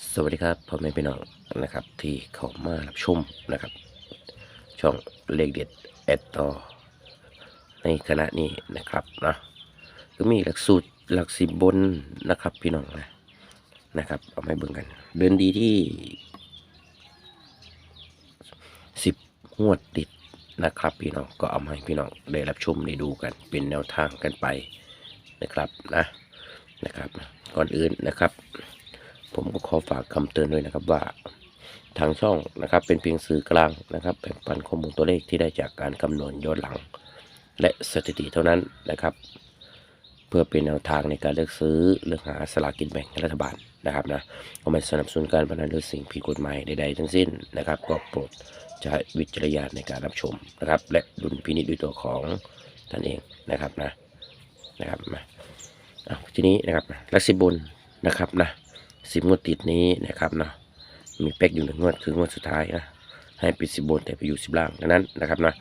สวัสดีครับพ่อแม่พี่น้องนะครับ ที่เข้ามารับชมนะครับ ช่องเลขเด็ดแอดต่อในคณะนี้นะครับนะก็มีหลักสูตรหลักสิบบนนะครับพี่น้องนะนะครับ เอามาเบิ่งกัน เดินดีที่สิบงวดติดนะครับ พี่น้องก็เอามาให้พี่น้องได้รับชมได้ดูกัน เป็นแนวทางกันไปนะครับนะนะครับ ก่อนอื่นนะครับ ผมก็ขอฝากคำเตือนด้วยนะครับว่าทางช่องนะครับเป็นเพียงสื่อกลางนะครับแบ่งปันข้อมูลตัวเลขที่ได้จากการคำนวณย้อนหลัง และสถิติเท่านั้นนะครับ เพื่อเป็นแนวทางในการเลือกซื้อเลือกหาสลากกินแบ่งรัฐบาลนะครับนะก็ไม่สนับสนุนการพนันหรือสิ่งผิดกฎหมายใดๆทั้งสิ้นนะครับ ก็โปรดใช้วิจารณญาณในการรับชมนะครับ และดุลพินิจด้วยตัวของท่านเองนะครับนะนะครับมาทีนี้นะครับลักษิบนนะครับนะ สิบงวดติดนี้นะครับเนาะมีเป๊กอยู่หนึ่งงวดคืองวดสุดท้ายนะให้ปิดสิบบนแต่ไปอยู่สิบล่างดังนั้นนะครับนะ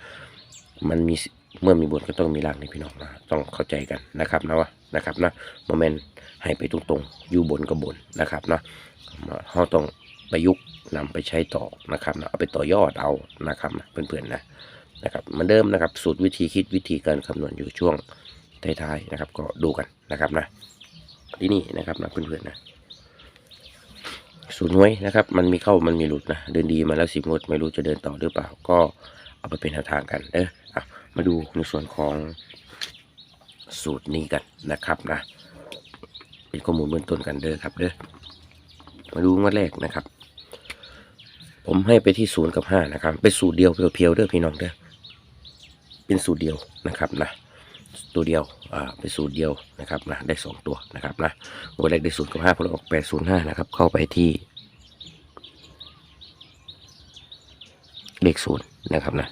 มันมีเมื่อมีบนก็ต้องมีล่างในพี่น้องนะต้องเข้าใจกันนะครับนะว่านะครับนะโมเมนต์ให้ไปตรงๆอยู่บนกับนนะครับนะเราต้องประยุกต์นำไปใช้ต่อนะครับนะเอาไปต่อยอดเอานะครับนะเพื่อนๆนะนะครับมือนเดิมนะครับสูตรวิธีคิดวิธีการคำนวณอยู่ช่วงท้ายๆนะครับ ก็ดูกันนะครับนะที่นี่นะครับนะเพื่อนๆนะ ศูนย์หน่วยนะครับ มันมีเข้ามันมีหลุดนะ เดินดีมาแล้วสิบงวดไม่รู้จะเดินต่อหรือเปล่า ก็เอาไปเป็นแนวทางกันเด้ออะมาดูในส่วนของสูตรนี้กันนะครับนะ เป็นข้อมูลเบื้องต้นกันเด้อครับเด้อ มาดูงวดแรกนะครับ ผมให้ไปที่ศูนย์กับห้านะครับ เป็นสูตรเดียวเพียวๆเด้อพี่น้องเด้อ เป็นสูตรเดียวนะครับนะตัวเดียว อ่า เป็นสูตรเดียวนะครับนะ ได้สองตัวนะครับนะวันแรกได้ศูนย์กับห้าพอออกแปดศูนย์ห้านะครับ เข้าไปที่ เลขศูนย์นะครับนะ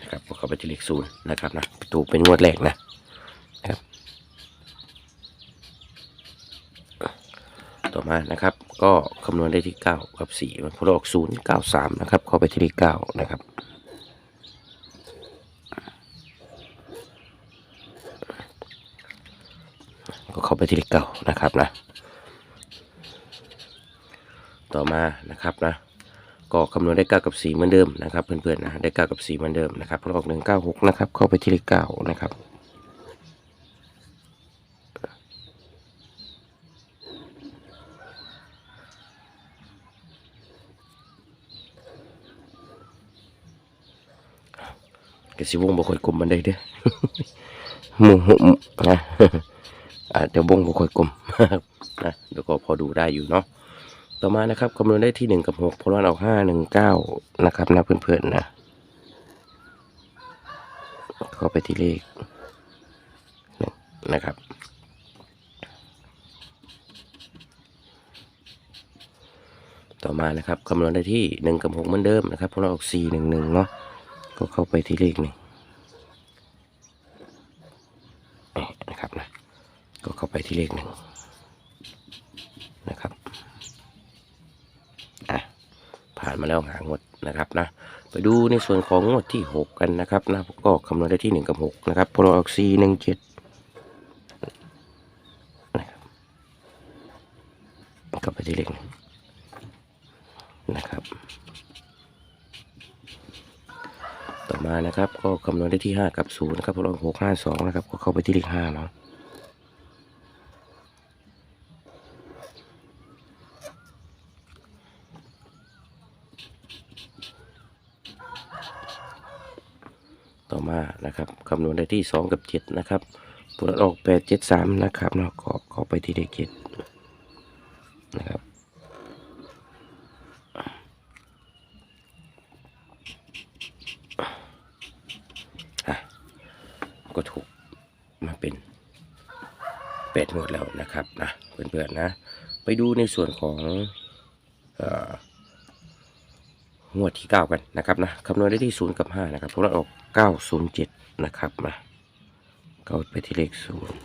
นะครับพอเข้าไปที่เลขศูนย์นะครับนะตูเป็นงวดแรกนะนะครับ ต่อมานะครับ ก็คำนวณได้ที่เก้ากับสี่มันพอออกศูนย์เก้าสามนะครับ เข้าไปที่เลขเก้านะครับก็เข้าไปที่เลขเก้านะครับนะ ต่อมานะครับนะก็คำนวณได้เก้ากับสี่เหมือนเดิมนะครับเพื่อนๆนะได้เก้ากับสี่เหมือนเดิมนะครับพอออกหนึ่งเก้าหกนะครับเข้าไปที่เลขเก้านะครับกสิวงบ่ค่อยกลมมันได้เด้อมูหมูนะอาเดี๋ยววงบ่ค่อยกลมนะเดี๋ยวก็พอดูได้อยู่เนาะ ต่อมานะครับคำนวณได้ที่หนึ่งกับหกพลวันออกห้าหนึ่งเก้านะครับนะเพื่อนๆนะเข้าไปที่เลขหนึ่งนะครับต่อมานะครับคำนวณได้ที่หนึ่งกับหกเหมือนเดิมนะครับพลวันออกสี่หนึ่งหนึ่งเนาะก็เข้าไปที่เลขหนึ่งนี่นะครับนะก็เข้าไปที่เลขหนึ่งนะครับ อะ ผ่านมาแล้วหางวดนะครับนะไปดูในส่วนของงวดที่หกกันนะครับนะก็คำนวณได้ที่หนึ่งกับหกนะครับพลออกซีหนึ่งเจ็ดนะครับไปที่เลขหนึ่งนะครับ ต่อมานะครับก็คำนวณได้ที่ห้ากับศูนย์นะครับพลหกห้าสองนะครับ ก็เข้าไปที่เลขห้าเนาะต่อมานะครับคำนวณได้ที่สองกับเจ็ดนะครับผลออกแปดเจ็ดสามนะครับเนาะก็ข้าไปที่เลขเจ็ดนะครับก็ถูกมาเป็นแปดงวดแล้วนะครับนะเพื่อนๆนะ ไปดูในส่วนของเอ่องวดที่เก้ากันนะครับนะคำนวณได้ที่ศูนย์กับห้านะครับพวกเราออกเก้าศู นะครับมาเข้าไปที่เลขศูนย์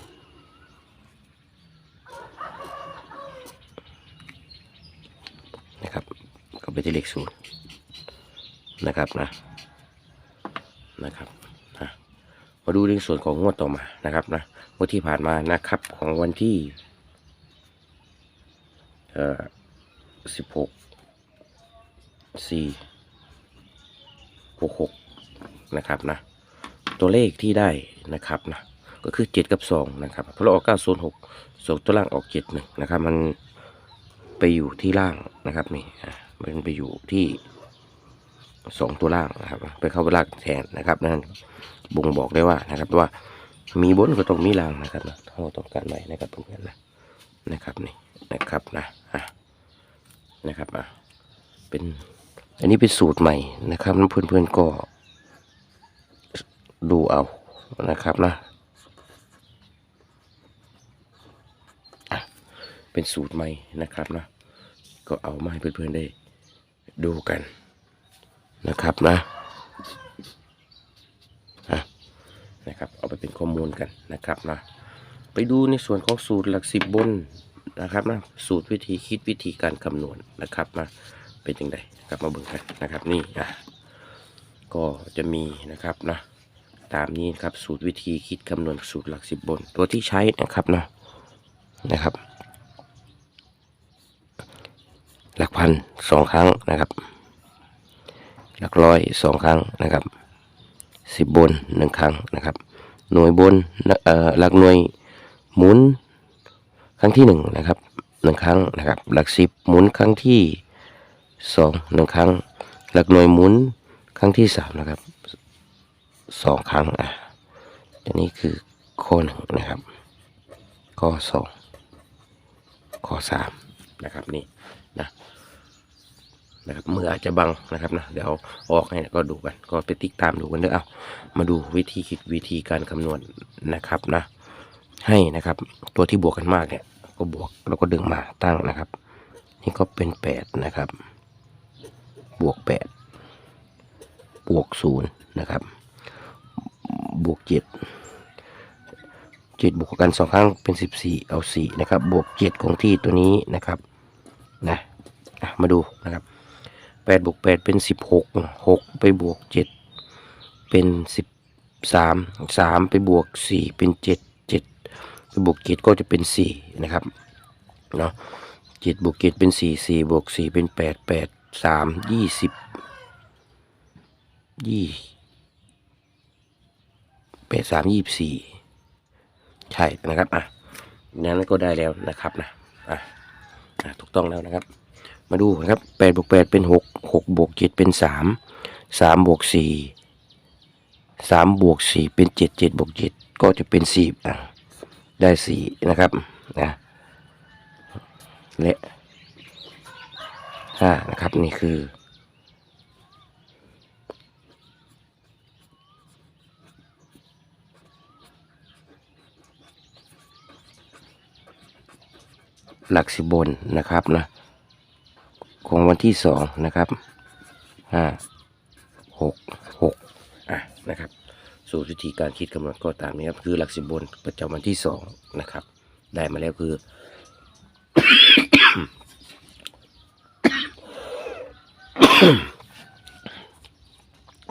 นะครับเข้าไปที่เลขศูนย์นะครับนะนะครับนะมาดูในส่วนของงวดต่อมานะครับนะงวดที่ผ่านมานะครับของวันที่เอ่อสิบหกสี่หกหกนะครับนะ ตัวเลขที่ได้นะครับนะก็คือเจ็ดกับสองนะครับเพราะเราออกเก้านหกส่วนตัวล่างออกเจ็ดหนึ่งนะครับ มันไปอยู่ที่ล่างนะครับนี่มันไปอยู่ที่สองตัวล่างนะครับไปเข้าไปลางแทนนะครับนั่นบ่งบอกได้ว่านะครับว่ามีบนก็ต้องมีล่างนะครับนะเราต้องการไว้นะครับเพื่อนๆนะนะครับนี่นะครับนะอะนะครับอะเป็นอันนี้เป็นสูตรใหม่นะครับเพื่อนๆก็ ดูเอานะครับนะเป็นสูตรใหม่นะครับนะก็เอามาให้เพื่อนๆได้ดูกันนะครับนะนะครับเอาไปเป็นข้อมูลกันนะครับนะไปดูในส่วนของสูตรหลักสิบบนนะครับนะสูตรวิธีคิดวิธีการคำนวณนะครับนะเป็นยังไงครับมาเบิ่งกันนะครับนี่อะก็จะมีนะครับนะ ตามนี้ครับสูตรวิธีคิดคำนวณสูตรหลักสิบบน ตัวที่ใช้นะครับนะนะครับ หลักพันสองครั้งนะครับ หลักร้อยสองครั้งนะครับสิบบนหนึ่งครั้งนะครับ หน่วยบนเอ่อหลักหน่วยหมุนครั้งที่หนึ่งนะครับหนึ่งครั้งนะครับ หลักสิบหมุนครั้งที่สองหนึ่งครั้ง หลักหน่วยหมุนครั้งที่สามนะครับ สองครั้งอะอันนี้คือข้อหนึ่งนะครับ ข้อสองข้อสามนะครับนี่นะนะครับมืออาจจะบังนะครับนะเดี๋ยวอออกให้ก็ดูกัน ก็ไปติ๊กตามดูกันเด้อเอามาดูวิธีคิดวิธีการคำนวณนะครับนะ ให้นะครับ ตัวที่บวกกันมากเนี่ย ก็บวกแล้วก็ดึงมาตั้งนะครับ นี่ก็เป็นแปดนะครับ บวกแปดบวกศูนย์นะครับ บวกเจ็ดเจ็ดบวกกันสองครั้งเป็นสิบสี่เอาสี่นะครับ บวกเจ็ดของที่ตัวนี้นะครับนะมาดูนะครับแปดบวกแปดเป็นสิบหกหกไปบวกเจ็ดเป็นสิบสามสามไปบวกสี่เป็นเจ็ดเจ็ดไปบวกเจ็ดก็จะเป็นสี่นะครับเนาะเจ็ดบวกเจ็ดเป็นสี่สี่บวกสี่เป็นแปดแปดสามยี่สิบยี่ แปดสามยี่สี่ใช่นะครับอะนั้นก็ได้แล้วนะครับนะอะอะถูกต้องแล้วนะครับ มาดูนะครับแปดบวกแปดเป็นหกหกบวกเจ็ดเป็นสามสามบวกสี่สามบวกสี่เป็นเจ็ดเจ็ดบวกเจ็ดก็จะเป็นสี่อะได้สี่นะครับนะและห้านะครับนี่คือ หลักสิบบนนะครับนะของวันที่สองนะครับห้าหกหกอะนะครับ สูตรวิธีการคิดคำนวณก็ตามนี้ครับ คือหลักสิบบนประจำวันที่สองนะครับ ได้มาแล้วคือ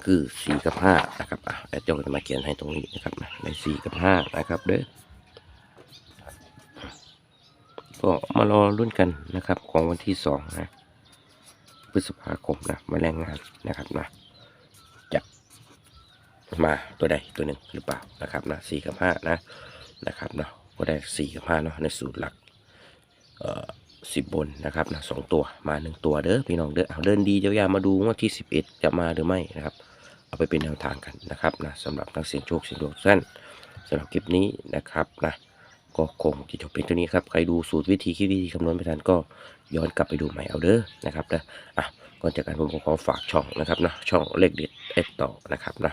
คือสี่กับห้านะครับอะอดจงจะมาเขียนให้ตรงนี้นะครับในสี่กับห้านะครับเด้อ ก็มารอรุ่นกันนะครับของวันที่สองนะพฤษภาคมนะมาแรงงานนะครับนะจะมาตัวใดตัวหนึ่งหรือเปล่านะครับนะสี่กับห้านะนะครับเนาะก็ได้สี่กับห้าเนาะในสูตรหลักเอ่อสิบบนนะครับนะสองตัวมาหนึ่งตัวเด้อพี่น้องเด้อเอาเดินดีเจ้าวๆมาดูว่าที่สิบเอ็ดจะมาหรือไม่นะครับ เอาไปเป็นแนวทางกันนะครับนะสำหรับนักเสี่ยงโชคเสี่ยงดวงทุกท่านสำหรับคลิปนี้นะครับนะ ก็คงจะจบเป็นตัวนี้ครับ ใครดูสูตรวิธีคิดวิธีคำนวณไม่ทันก็ย้อนกลับไปดูใหม่เอาเด้อนะครับนะอะก่อนจากการผมขอฝากช่องนะครับนะช่องเลขเด็ดเอ็ดต่อนะครับนะ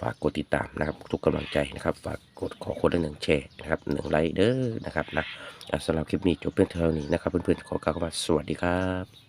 ฝากกดติดตามนะครับทุกกำลังใจนะครับ ฝากกดขอคนละหนึ่งแชร์นะครับหนึ่งไลค์เด้อนะครับนะสำหรับคลิปนี้จบเพียงเท่านี้นะครับเพื่อนๆขอกล่าวคำว่าสวัสดีครับ